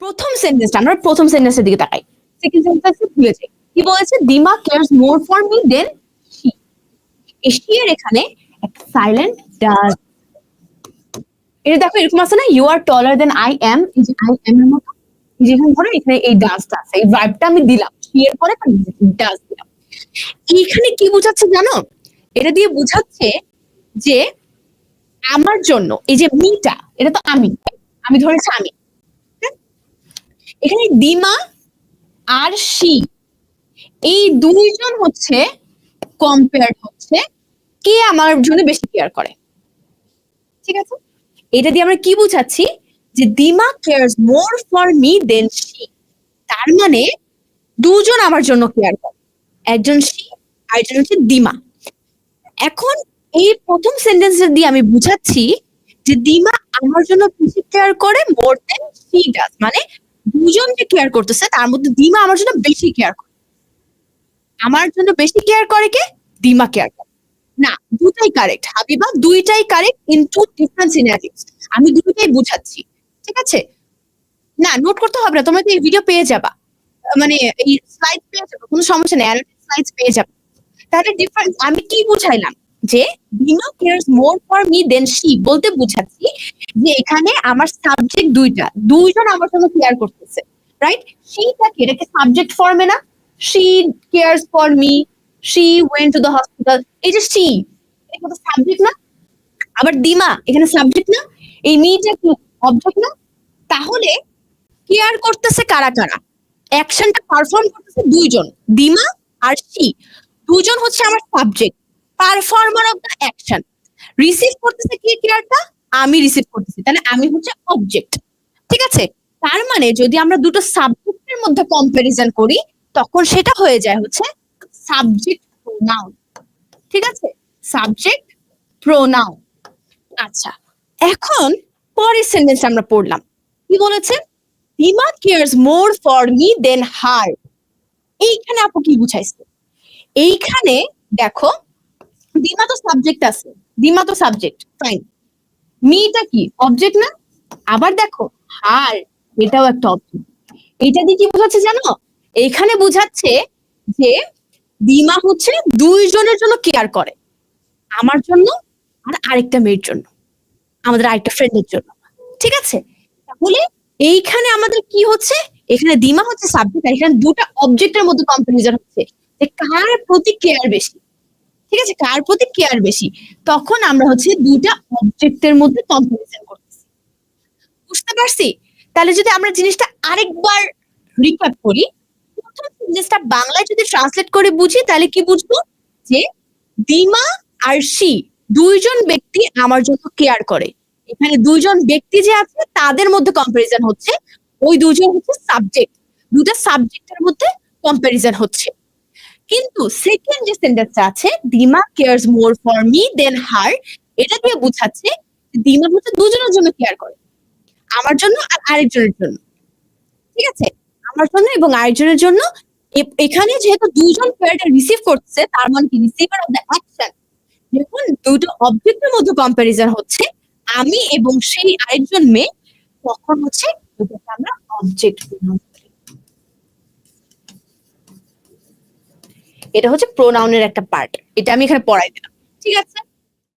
প্রথম সেন্টেন্সটা আমরা প্রথম সেন্টেন্সের দিকে তাকাই। সেকেন্ড সেন্টেন্সে ভুলে যাই। কি বলেছে? Dima cares more for me than she she এর এখানে সাইলেন্ট ডাজ এটা দেখো, এরকম আছে না? You are taller than I am এই যে আই এম এর মতো। যেখানে ধরো, এখানে এই ডান্সটা আছে। এই ভাইবটা আমি দিলাম। She এর পরে ডান্স দিলাম। এইখানে কি বোঝাচ্ছে জানো? এটা দিয়ে বোঝাচ্ছে যে আমার জন্য, এই যে মিটা এটা তো আমি আমি ধরেছি আমি? এখানে দিমা আর শি। এই দুইজন হচ্ছে কম্পেয়ার হচ্ছে কে আমার জন্য বেশি কেয়ার করে। ঠিক আছে? এটা দিয়ে আমরা কি বুঝাচ্ছি? যে Dima cares more for me than she তার মানে দুজন আমার জন্য কেয়ার করে। একজন শি, আরেকজন হচ্ছে দিমা এখন এই প্রথম সেন্টেন্স দিয়ে আমি বুঝাচ্ছি যে দিমা আমার জন্য বেশি কেয়ার করে মোর দেন শি ডাজ মানে দুজন যে কেয়ার করতেছে, তার মধ্যে দিমা আমার জন্য বেশি কেয়ার করে। আমার জন্য বেশি কেয়ার করে কে? দিমা কেয়ার করে। না, দুটাই কারেক্ট হাবিবা দুইটাই correct in two different scenarios আমি দুইটাই বুঝাচ্ছি, ঠিক আছে? না নোট করতে হবে না, তোমরা তো এই ভিডিও পেয়ে যাবা? মানে এই স্লাইড পেয়ে যাবে? কোনো সমস্যা নেই স্লাইড পেয়ে যাবে। তাহলে ডিফারেন্স আমি কি বুঝাইলাম? যে Dima cares more for me than she বলতে বুঝাচ্ছি যে এখানে আমার সাবজেক্ট দুইটা, দুইজন আমার সঙ্গে কেয়ার করতেছে রাইট শিটা কি এটাকে সাবজেক্ট ফর্মে না she cares for me she went to the hospital এই যে শি এটা তো সাবজেক্ট না, আবার দিমা এখানে সাবজেক্ট না, এই মিটা কি অবজেক্ট না, তাহলে কেয়ার করতেছে কারা কারা? অ্যাকশনটা পারফর্ম করতেছে দুইজন দিমা আর শি দুজন হচ্ছে আমার subject performer of the action receive করতেছে কি কেয়ারটা আমি রিসিভ করতেছি। তাহলে আমি হচ্ছে অবজেক্ট ঠিক আছে? তার মানে যদি আমরা দুটো সাবজেক্টের মধ্যে কম্পারিজন করি, তখন সেটা হয়ে যায় হচ্ছে সাবজেক্ট প্রোনাউন ঠিক আছে? সাবজেক্ট প্রোনাউন আচ্ছা এখন পরের সেন্টেন্স আমরা পড়লাম। কি বলেছে? Dima cares more for me than her এইখানে আপু কি বুঝাইছে? এইখানে দেখো দিমা তো সাবজেক্ট আছে। দিমা তো সাবজেক্ট ফাইন মিটা কি অবজেক্ট না? আবার দেখো, হার, এটাও একটা অবজেক্ট এটা দিয়ে কি বোঝাচ্ছে জানো? এখানে বোঝাচ্ছে যে দিমা হচ্ছে দুইজনের জন্য কেয়ার করে। আমার জন্য আর আরেকটা মেয়ের জন্য। আমাদের আরেকটা ফ্রেন্ডের জন্য। ঠিক আছে? তাহলে এইখানে আমাদের কি হচ্ছে? এখানে দিমা হচ্ছে সাবজেক্ট আর এখানে দুটো অবজেক্টের মধ্যে কম্পারিজন হচ্ছে। যে কার প্রতি কেয়ার বেশি? ঠিক আছে? কার প্রতি কেয়ার বেশি? তখন আমরা হচ্ছে দুইটা অবজেক্টের মধ্যে কম্পারিজন করতেছি। বুঝতে পারছি? তাহলে যদি আমরা জিনিসটা আরেকবার রিক্যাপ করি জিনিসটা বাংলায় যদি ট্রান্সলেট করে বুঝি, তাহলে কি বুঝব? যে দিমা আর শি দুইজন ব্যক্তি আমার জন্য কেয়ার করে। এখানে দুইজন ব্যক্তি যে আছে, তাদের মধ্যে কম্পারিজন হচ্ছে। ওই দুজন হচ্ছে সাবজেক্ট দুটা সাবজেক্টের মধ্যে কম্পারিজন হচ্ছে। কিন্তু সেকেন্ড যে সেন্টেন্সটা আছে Dima cares more for me than her এটা দিয়ে বোঝাচ্ছে দিমা হচ্ছে দুজনের জন্য কেয়ার করে। আমার জন্য আর আরেকজনের জন্য। ঠিক আছে? আমার জন্য এবং আরেকজনের জন্য। এখানে যেহেতু দুজন কেয়ারটা রিসিভ করছে তার মানে কি? রিসিভার অফ দ্য অ্যাকশন যখন দুটো অবজেক্টের মধ্যে কম্পারিজন হচ্ছে। আমি এবং সেই আরেকজন মেয়ে, তখন হচ্ছে এটাকে আমরা অবজেক্ট এটা হচ্ছে প্রোনাউনের একটা পার্ট এটা আমি এখানে পড়াই দিলাম। ঠিক আছে?